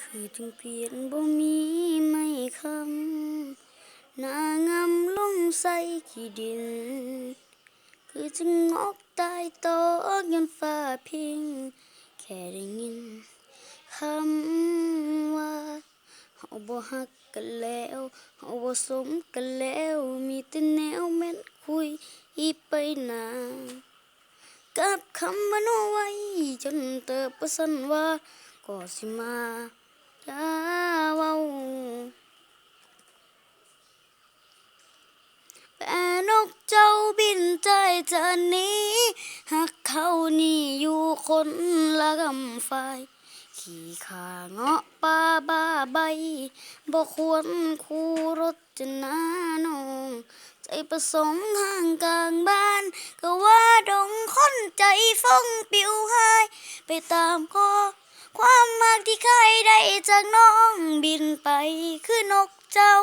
คือจึงเปลี่ยนบ่มีไม่คำนางำลงใส่ขี้ดิน คือจึงงอกตายตอกยันฟ้าพิง แค่ได้ยินคำว่าเฮาบ่ฮักกันแล้วเฮาบ่สมกันแล้ว มีแต่แนวแม่นคุยอีไปหนากับคำว่าโนไว้จนเติบประสันว่าก็สิมา อย่าวาแต่นกเจ้าบินใจจะหนี้หักเขานี่อยู่คนละกำฝ่ายขี่ขาเงาะป่าบ้าใบบ่ควรคู่รถจะนาน้อง ใจประสงค์ห่างกลางบ้าน ก็ว่าดงคนใจฟงปิวหาย ไปตามคอ จากน้องบินไปคือนกเจ้า